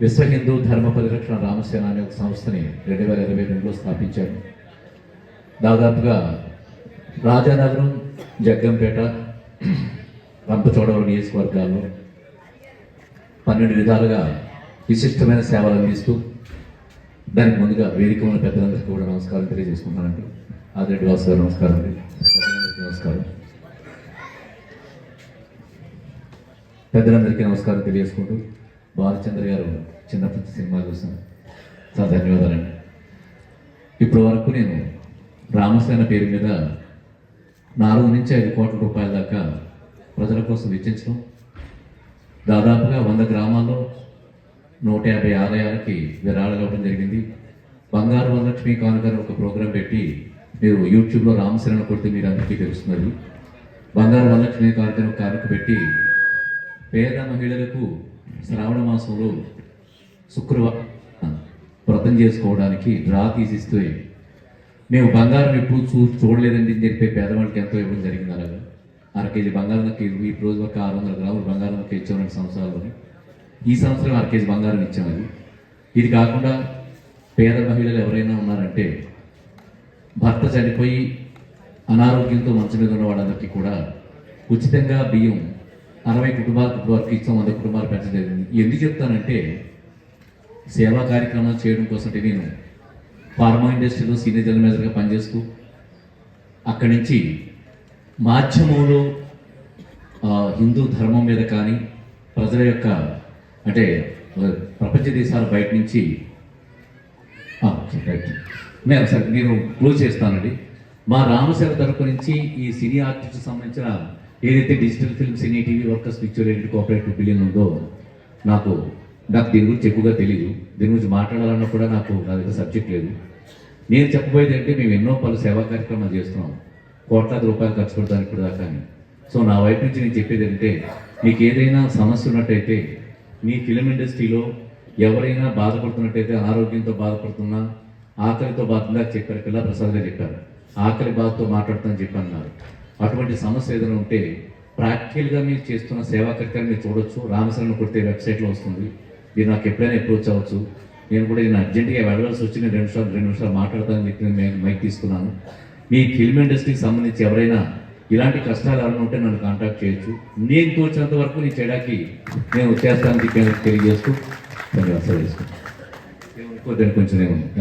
విశ్వ హిందూ ధర్మ పరిరక్షణ రామసేన అనే ఒక సంస్థని రెండు వేల ఇరవై రెండులో స్థాపించారు. దాదాపుగా రాజానగరం జగ్గంపేట రంపచోడవరం నియోజకవర్గాల్లో పన్నెండు విధాలుగా విశిష్టమైన సేవలు అందిస్తూ దానికి ముందుగా వేదిక ఉన్న పెద్దలందరికీ కూడా నమస్కారం తెలియజేసుకుంటానండి ఆదిరెడ్డి వాసు గారు నమస్కారం అండి. నమస్కారం. పెద్దలందరికీ నమస్కారం తెలియజేసుకుంటూ బాలచంద్ర గారు చిన్నప్పటి సినిమా చూసాను చాలా ధన్యవాదాలండి. ఇప్పటి వరకు నేను రామసేన పేరు మీద నాలుగు నుంచి ఐదు కోట్ల రూపాయల దాకా ప్రజల కోసం వెచ్చించడం దాదాపుగా వంద గ్రామాల్లో నూట యాభై ఆలయాలకి విరాళాలు ఇవ్వడం జరిగింది. బంగారు వరలక్ష్మి కానుక ఒక ప్రోగ్రాం పెట్టి మీరు యూట్యూబ్లో రామశరణ కొడితే మీరు అందరికీ తెలుస్తున్నది బంగారు వరలక్ష్మి కానుకను ఒక కానుక పెట్టి పేద మహిళలకు శ్రావణ మాసంలో శుక్రవారం వ్రతం చేసుకోవడానికి డ్రా తీసిస్తే మేము బంగారం ఎప్పుడు చూ చూడలేదండి అని చెప్పి పేదవాళ్ళకి ఎంతో ఇవ్వడం జరిగింది అలాగా. అర కేజీ బంగారం ఈ రోజు వరకు ఆరు వందల గ్రాములు బంగారం ఇచ్చాం రెండు సంవత్సరాల్లోని. ఈ సంవత్సరం అర కేజీ బంగారం ఇచ్చాం అది. ఇది కాకుండా పేద మహిళలు ఎవరైనా ఉన్నారంటే భర్త చనిపోయి అనారోగ్యంతో మంచం మీద ఉన్న వాళ్ళందరికీ కూడా ఉచితంగా బియ్యం అరవై కుటుంబాలకు ఇప్పుడు వరకు ఇచ్చాం వంద కుటుంబాలు పెంచడం జరిగింది. ఎందుకు చెప్తానంటే సేవా కార్యక్రమాలు చేయడం కోసం నేను ఫార్మా ఇండస్ట్రీలో సీనియర్ జనరల్ మేనేజర్గా పనిచేస్తూ అక్కడి నుంచి మాధ్యమంలో హిందూ ధర్మం మీద కానీ ప్రజల యొక్క అంటే ప్రపంచ దేశాల బయట నుంచి నేను నేను క్లోజ్ చేస్తానండి. మా రామసేవ తరపు నుంచి ఈ సినీ ఆర్టిస్ట్ సంబంధించిన ఏదైతే digital film cine TV workers picture ఏంటి కోఆపరేటివ్ బిలియన్ ఉందో నాకు నాకు దీని గురించి ఎక్కువగా తెలియదు దీని గురించి మాట్లాడాలన్నా కూడా నాకు నా దగ్గర సబ్జెక్ట్ లేదు. నేను చెప్పబోయేది అంటే మేము ఎన్నో పలు సేవా కార్యక్రమాలు చేస్తున్నాం. కోట్లాది రూపాయలు ఖర్చు పెడతాను ఇప్పుడు దాకా సో నా వైపు నుంచి నేను చెప్పేది అంటే మీకు ఏదైనా సమస్య ఉన్నట్టయితే మీ ఫిలిం ఇండస్ట్రీలో ఎవరైనా బాధపడుతున్నట్టయితే అనారోగ్యంతో బాధపడుతున్నా ఆకలితో బాధంగా చెప్పారు పిల్ల ప్రసాద్గా చెప్పారు. ఆకలి బాధతో మాట్లాడుతానని చెప్పన్నారు. అటువంటి సమస్య ఏదైనా ఉంటే ప్రాక్టికల్గా మీరు చేస్తున్న సేవా కార్యక్రమం మీరు చూడొచ్చు. రామశరణ కొడితే వెబ్సైట్లో వస్తుంది. మీరు నాకు ఎప్పుడైనా అప్రోచ్ అవ్వచ్చు. నేను కూడా నేను అర్జెంటుగా వెళ్ళాల్సి వచ్చి నేను రెండు నిమిషాలు రెండు నిమిషాలు మాట్లాడతానని చెప్పి నేను మైక్- తీసుకున్నాను. మీ ఫిల్మ్ ఇండస్ట్రీకి సంబంధించి ఎవరైనా ఇలాంటి కష్టాలు ఎవరైనా ఉంటే నన్ను కాంటాక్ట్ చేయొచ్చు. నేను తోచినంత వరకు నేను చేయడానికి నేను చేస్తానని చెప్పి తెలియజేస్తూ ధన్యవాదాలు చేసుకుంటాను కొంచెం